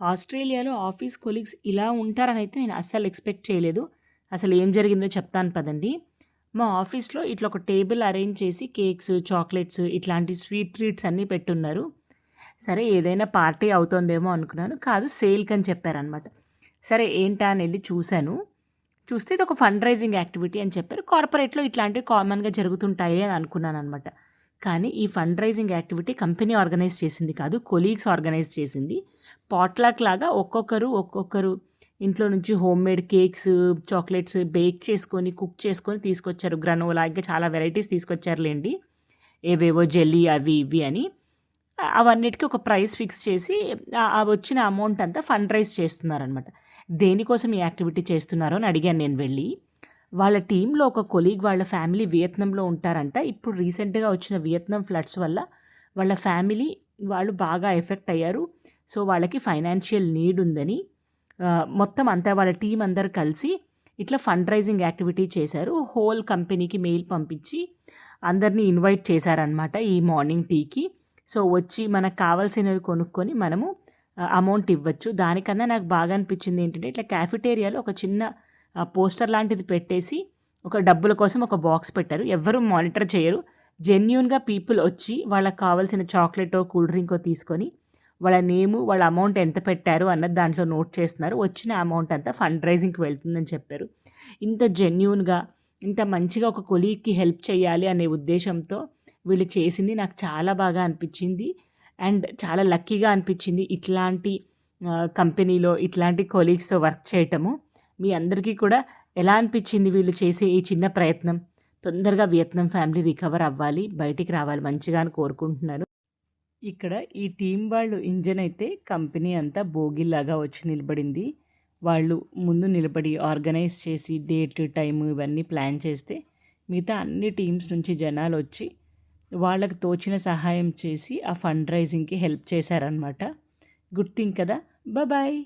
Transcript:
ఆస్ట్రేలియాలో office colleagues ఇలా ఉంటారని అయితే నేను అస్సలు ఎక్స్పెక్ట్ చేయలేదు. అసలు ఏం జరిగిందో చెప్తాను పదండి. మా ఆఫీస్లో ఇట్లా ఒక టేబుల్ అరేంజ్ చేసి కేక్స్ చాక్లెట్స్ ఇట్లాంటి స్వీట్ ట్రీట్స్ అన్నీ పెట్టున్నారు. సరే ఏదైనా పార్టీ అవుతుందేమో అనుకున్నాను. కాదు సేల్కి అని చెప్పారనమాట సరే ఏంటా అని వెళ్ళి చూశాను. చూస్తే ఇది ఒక ఫండ్ రైజింగ్ యాక్టివిటీ అని చెప్పారు. కార్పొరేట్లో ఇట్లాంటివి కామన్గా జరుగుతుంటాయి అని అనుకున్నాను అనమాట కానీ ఈ fund raising activity company organise చేసింది కాదు కొలీగ్స్ ఆర్గనైజ్ చేసింది. పాట్లాక్ లాగా ఒక్కొక్కరు ఒక్కొక్కరు. ఇంట్లో నుంచి home made cakes chocolates bake చేసుకొని కుక్ చేసుకొని తీసుకొచ్చారు. గ్రనోలా ఇంకా చాలా వెరైటీస్ తీసుకొచ్చారులేండి. ఏవేవో జెల్లీ అవి ఇవి అని. అవన్నిటికీ ఒక ప్రైస్ ఫిక్స్ చేసి అవి వచ్చిన అమౌంట్ అంతా ఫండ్ రైజ్ చేస్తున్నారనమాట దేనికోసం ఈ యాక్టివిటీ చేస్తున్నారో అని అడిగాను నేను వెళ్ళి. వాళ్ళ టీంలో ఒక కొలీగ్ వాళ్ళ ఫ్యామిలీ వియత్నంలో ఉంటారంట. ఇప్పుడు రీసెంట్గా వచ్చిన వియత్నాం ఫ్లడ్స్ వల్ల వాళ్ళ ఫ్యామిలీ వాళ్ళు బాగా ఎఫెక్ట్ అయ్యారు. సో వాళ్ళకి ఫైనాన్షియల్ నీడ్ ఉందని మొత్తం అంతా వాళ్ళ టీం అందరు కలిసి ఇట్లా ఫండ్ రైజింగ్ యాక్టివిటీ చేశారు. హోల్ కంపెనీకి మెయిల్ పంపించి అందరినీ ఇన్వైట్ చేశారనమాట ఈ మార్నింగ్ టీకి. సో వచ్చి మనకు కావాల్సినవి కొనుక్కొని మనము అమౌంట్ ఇవ్వచ్చు. దానికన్నా నాకు బాగా అనిపించింది ఏంటంటే ఇట్లా క్యాఫిటేరియాలో ఒక చిన్న పోస్టర్ లాంటిది పెట్టేసి ఒక డబ్బుల కోసం ఒక బాక్స్ పెట్టారు. ఎవరు మానిటర్ చేయరు. జెన్యున్గా పీపుల్ వచ్చి వాళ్ళకి కావాల్సిన చాక్లెటో కూల్ డ్రింకో తీసుకొని వాళ్ళ నేము వాళ్ళ అమౌంట్ ఎంత పెట్టారు అన్నది దాంట్లో నోట్ చేస్తున్నారు. వచ్చిన అమౌంట్ అంతా ఫండ్ రైజింగ్కి వెళ్తుందని చెప్పారు. ఇంత జెన్యున్గా ఇంత మంచిగా ఒక కొలీగ్కి హెల్ప్ చేయాలి అనే ఉద్దేశంతో వీళ్ళు చేసింది నాకు చాలా బాగా అనిపించింది. అండ్ చాలా లక్కీగా అనిపించింది ఇట్లాంటి కంపెనీలో ఇట్లాంటి కొలీగ్స్తో వర్క్ చేయటము. మీ అందరికీ కూడా ఎలా అనిపించింది వీళ్ళు చేసే ఈ చిన్న ప్రయత్నం? తొందరగా వియత్నాం ఫ్యామిలీ రికవర్ అవ్వాలి బయటికి రావాలి మంచిగా అని కోరుకుంటున్నాను. ఇక్కడ ఈ టీం వాళ్ళు ఇంజన్ అయితే కంపెనీ అంతా బోగిలాగా వచ్చి నిలబడింది. వాళ్ళు ముందు నిలబడి ఆర్గనైజ్ చేసి డేట్ టైం ఇవన్నీ ప్లాన్ చేస్తే మిగతా అన్ని టీమ్స్ నుంచి జనాలు వచ్చి వాళ్ళకు తోచిన సహాయం చేసి ఆ ఫండ్ రైజింగ్కి హెల్ప్ చేశారనమాట గుడ్ థింగ్ కదా బాయ్.